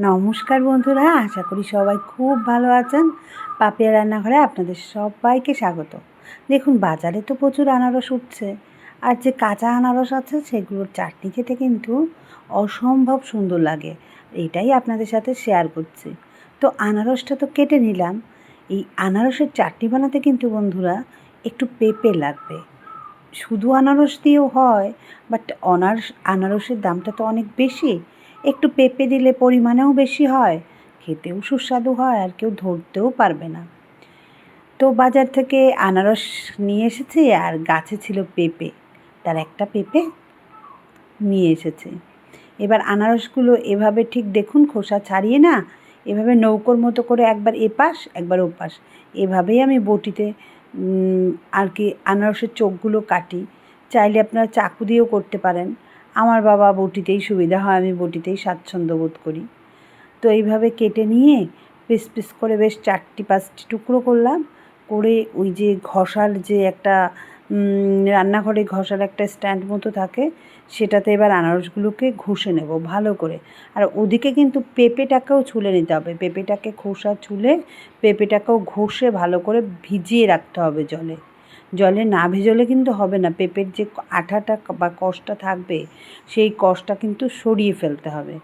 নমস্কার বন্ধুরা, আশা করি সবাই খুব ভালো আছেন। পাপিয়া রান্নাঘরে আপনাদের সবাইকে স্বাগত। দেখুন, বাজারে তো প্রচুর আনারস উঠছে। আর যে কাঁচা আনারস আছে, সেগুলোর চাটনি খেতে কিন্তু অসম্ভব সুন্দর লাগে। এটাই আপনাদের সাথে শেয়ার করছি। তো আনারসটা তো কেটে নিলাম। এই আনারসের চাটনি বানাতে কিন্তু বন্ধুরা একটু পেঁপে লাগবে। শুধু আনারস দিয়েও হয় বাট অনারস, আনারসের দামটা তো অনেক বেশি। একটু পেঁপে দিলে পরিমাণেও বেশি হয়, খেতেও সুস্বাদু হয় আর কেউ ধরতেও পারবে না। তো বাজার থেকে আনারস নিয়ে এসেছি আর গাছে ছিল পেঁপে, তার একটা পেঁপে নিয়ে এসেছে। এবার আনারসগুলো এভাবে ঠিক দেখুন, খোসা ছাড়িয়ে না, এভাবে নৌকোর মতো করে একবার এপাশ, একবার ওপাশ। এভাবেই আমি বটিতে আর কি আনারসের চোখগুলো কাটি। চাইলে আপনারা চাকু দিয়েও করতে পারেন। আমার বাবা বটিতেই সুবিধা হয়, আমি বটিতেই স্বাচ্ছন্দ্য বোধ করি। তো এইভাবে কেটে নিয়ে পিস পিস করে বেশ চারটি পাঁচটি টুকরো করলাম। করে ওই যে ঘষার যে একটা রান্নাঘরে ঘষার একটা স্ট্যান্ড মতো থাকে, সেটাতে এবার আনারসগুলোকে ঘষে নেব ভালো করে। আর ওদিকে কিন্তু পেঁপেটাকেও ছুলে নিতে হবে। পেঁপেটাকে খোসা ছুলে পেঁপেটাকেও ঘষে ভালো করে ভিজিয়ে রাখতে হবে জলে। জলে না ভেজলে কিন্তু হবে না। পেঁপের যে আঠাটা বা কষটা থাকবে, সেই কষটা কিন্তু সরিয়ে ফেলতে হবে।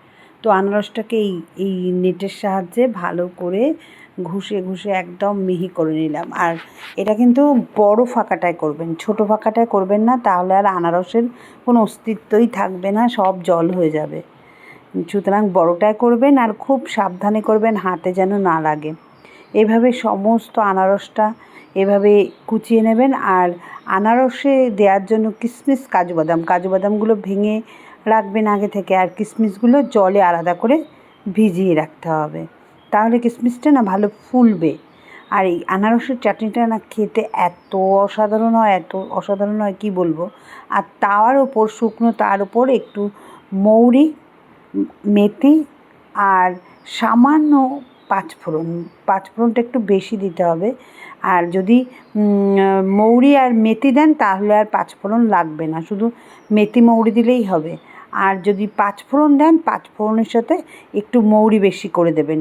তো আনারসটাকে এই এই নেটের সাহায্যে ভালো করে ঘুষে ঘুষে একদম মিহি করে নিলাম। আর এটা কিন্তু বড় ফাঁকাটায় করবেন, ছোট ফাঁকাটায় করবেন না, তাহলে আর আনারসের কোনো অস্তিত্বই থাকবে না, সব জল হয়ে যাবে। সুতরাং বড়টায় করবেন আর খুব সাবধানে করবেন, হাতে যেন না লাগে। এভাবে সমস্ত আনারসটা এভাবে কুচিয়ে নেবেন আর আনারসে দেওয়ার জন্য কিশমিশ কাজু বাদাম। কাজু বাদামগুলো ভেঙে রাখবেন আগে থেকে আর কিশমিশগুলো জলে আলাদা করে ভিজিয়ে রাখতে হবে। তাহলে কিশমিশটা না ভালো ফুলবে। আর এই আনারসের চাটনিটা না খেতে এত অসাধারণ হয়, এত অসাধারণ হয় কী বলব? আর তার ওপর, শুকনো তার ওপর একটু মৌরি মেথি আর সামান্য পাঁচফোড়ন, পাঁচফোড়নটা একটু বেশি দিতে হবে। আর যদি মৌরি আর মেথি দেন, তাহলে আর পাঁচফোড়ন লাগবে না, শুধু মেথি মৌরি দিলেই হবে। আর যদি পাঁচফোড়ন দেন, পাঁচফোড়নের সাথে একটু মৌরি বেশি করে দেবেন।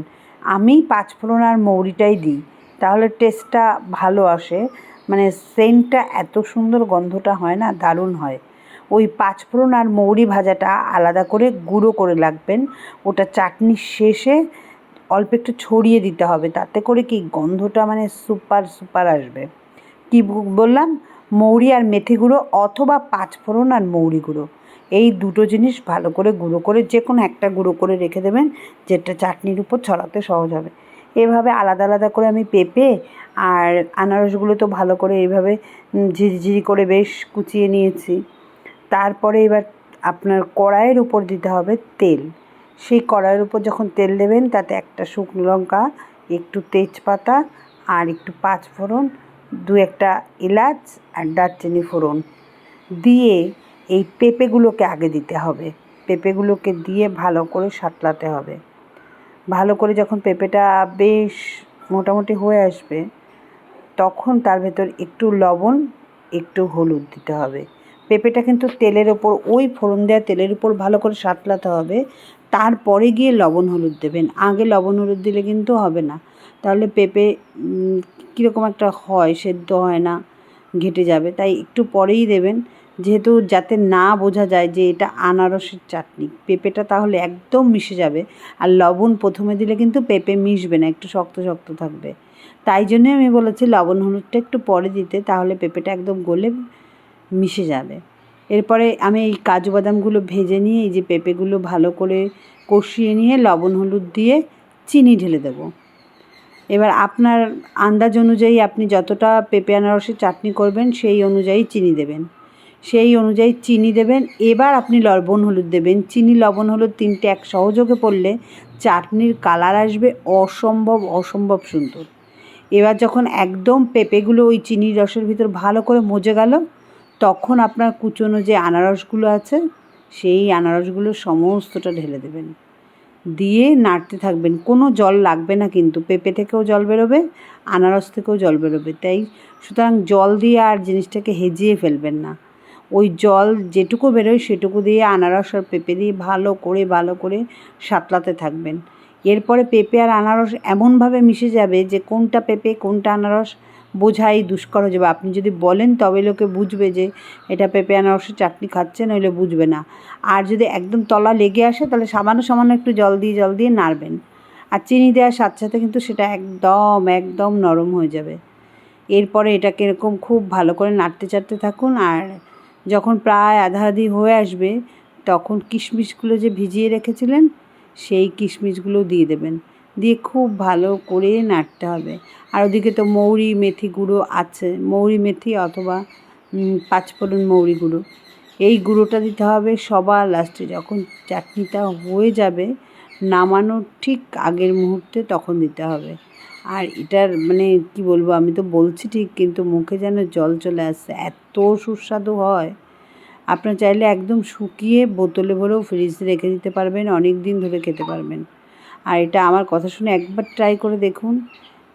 আমি পাঁচফোড়ন আর মৌরিটাই দিই, তাহলে টেস্টটা ভালো আসে। মানে সেন্টটা এত সুন্দর গন্ধটা হয় না, দারুণ হয়। ওই পাঁচফোড়ন আর মৌরি ভাজাটা আলাদা করে গুঁড়ো করে লাগবেন। ওটা চাটনির শেষে অল্প একটু ছড়িয়ে দিতে হবে। তাতে করে কি গন্ধটা মানে সুপার সুপার আসবে। কি বললাম? মৌরি আর মেথি গুঁড়ো অথবা পাঁচফোড়ন আর মৌরি গুঁড়ো। এই দুটো জিনিস ভালো করে গুঁড়ো করে যে কোনো একটা গুঁড়ো করে রেখে দেবেন, যেটা চাটনির উপর ছড়াতে সহজ হবে। এভাবে আলাদা আলাদা করে আমি পেঁপে আর আনারসগুলো তো ভালো করে এইভাবে ঝিরিঝিরি করে বেশ কুচিয়ে নিয়েছি। তারপরে এবার আপনার কড়াইয়ের উপর দিতে হবে তেল। সেই কড়াইয়ের উপর যখন তেল দেবেন, তাতে একটা শুকনো লঙ্কা, একটু তেজপাতা আর একটু পাঁচ ফোড়ন, দু একটা এলাচ আর দারচিনি ফোড়ন দিয়ে এই পেঁপেগুলোকে আগে দিতে হবে। পেঁপেগুলোকে দিয়ে ভালো করে সাতলাতে হবে। ভালো করে যখন পেঁপেটা বেশ মোটামুটি হয়ে আসবে, তখন তার ভেতর একটু লবণ, একটু হলুদ দিতে হবে। পেঁপেটা কিন্তু তেলের ওপর, ওই ফোড়ন দেওয়া তেলের উপর ভালো করে সাতলাতে হবে। তারপরে গিয়ে লবণ হলুদ দেবেন। আগে লবণ হলুদ দিলে কিন্তু হবে না। তাহলে পেঁপে কীরকম একটা হয়, সেদ্ধ হয় না, ঘেটে যাবে। তাই একটু পরেই দেবেন। যেহেতু যাতে না বোঝা যায় যে এটা আনারসের চাটনি, পেঁপেটা তাহলে একদম মিশে যাবে। আর লবণ প্রথমে দিলে কিন্তু পেঁপে মিশবে না, একটু শক্ত শক্ত থাকবে। তাই জন্যে আমি বলেছি লবণ হলুদটা একটু পরে দিতে, তাহলে পেঁপেটা একদম গলে মিশে যাবে। এরপরে আমি এই কাজু বাদামগুলো ভেজে নিয়ে, এই যে পেঁপেগুলো ভালো করে কষিয়ে নিয়ে, লবণ, হলুদ দিয়ে চিনি ঢেলে দেব। এবার আপনার আন্দাজ অনুযায়ী আপনি যতটা পেঁপে আনারসের চাটনি করবেন, সেই অনুযায়ী চিনি দেবেন। সেই অনুযায়ী চিনি দেবেন। এবার আপনি লবণ, হলুদ দেবেন। চিনি, লবণ, হলুদ তিনটে এক সহযোগে পড়লে চাটনির কালার আসবে অসম্ভব অসম্ভব সুন্দর। এবার যখন একদম পেঁপেগুলো ওই চিনির রসের ভিতর ভালো করে মজে গেল তখন আপনার কুচনো যে আনারসগুলো আছে, সেই আনারসগুলো সমস্তটা ঢেলে দেবেন। দিয়ে নাড়তে থাকবেন। কোনো জল লাগবে না কিন্তু, পেঁপে থেকেও জল বেরোবে, আনারস থেকেও জল বেরোবে। তাই সুতরাং জল দিয়ে আর জিনিসটাকে হেজিয়ে ফেলবেন না। ওই জল যেটুকু বেরোয় সেটুকু দিয়ে আনারস আর পেঁপে দিয়ে ভালো করে ভালো করে সাতলাতে থাকবেন। এরপরে পেঁপে আর আনারস এমনভাবে মিশে যাবে যে কোনটা পেঁপে, কোনটা আনারস বোঝাই দুষ্কর হয়ে যাবে। আপনি যদি বলেন তবে লোকে বুঝবে যে এটা পেঁপে আনারসের চাটনি খাচ্ছে, নইলে বুঝবে না। আর যদি একদম তলা লেগে আসে, তাহলে সামান্য সামান্য একটু জল দিয়ে জল দিয়ে নাড়বেন। আর চিনি দেওয়ার সাথে সাথে কিন্তু সেটা একদম একদম নরম হয়ে যাবে। এরপরে এটাকে এরকম খুব ভালো করে নাড়তে চাড়তে থাকুন। আর যখন প্রায় আধা আধি হয়ে আসবে, তখন কিশমিশগুলো যে ভিজিয়ে রেখেছিলেন, সেই কিশমিশগুলো দিয়ে দেবেন। দিয়ে খুব ভালো করে নাড়তে হবে। আর ওদিকে তো মৌরি মেথি গুঁড়ো আছে। মৌরি মেথি অথবা পাঁচফোড়ন মৌরি গুঁড়ো। এই গুঁড়োটা দিতে হবে সবার লাস্টে। যখন চাটনিটা হয়ে যাবে নামানোর ঠিক আগের মুহূর্তে তখন দিতে হবে। আর এটার মানে কি বলব, আমি তো বলছি ঠিক, কিন্তু মুখে যেন জল চলে আসছে এত সুস্বাদু হয়। আপনার চাইলে একদম শুকিয়ে বোতলে ভরেও ফ্রিজে রেখে দিতে পারবেন, অনেক দিন ধরে খেতে পারবেন। আর এটা আমার কথা শুনে একবার ট্রাই করে দেখুন।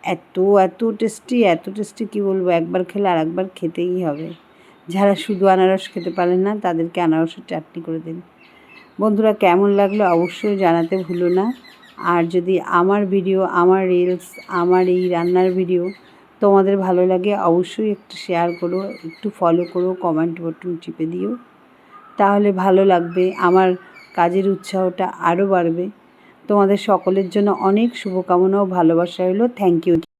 এত এত টেস্টি এত টেস্টি কী বলব? একবার খেলে আর একবার খেতেই হবে। যারা শুধু আনারস খেতে পারেন না, তাদেরকে আনারসের চাটনি করে দিন। বন্ধুরা, কেমন লাগল অবশ্যই জানাতে ভুলো না। আর যদি আমার ভিডিও আমার রিলস আমার এই রান্নার ভিডিও তোমাদের ভালো লাগে, অবশ্যই একটু শেয়ার করো, একটু ফলো করো কমেন্ট বটন টিপে দিও। তাহলে ভালো লাগবে, আমার কাজের উৎসাহটা আরও বাড়বে। তোমাদের সকলের জন্য অনেক শুভকামনা ও ভালোবাসা হলো থ্যাংক ইউ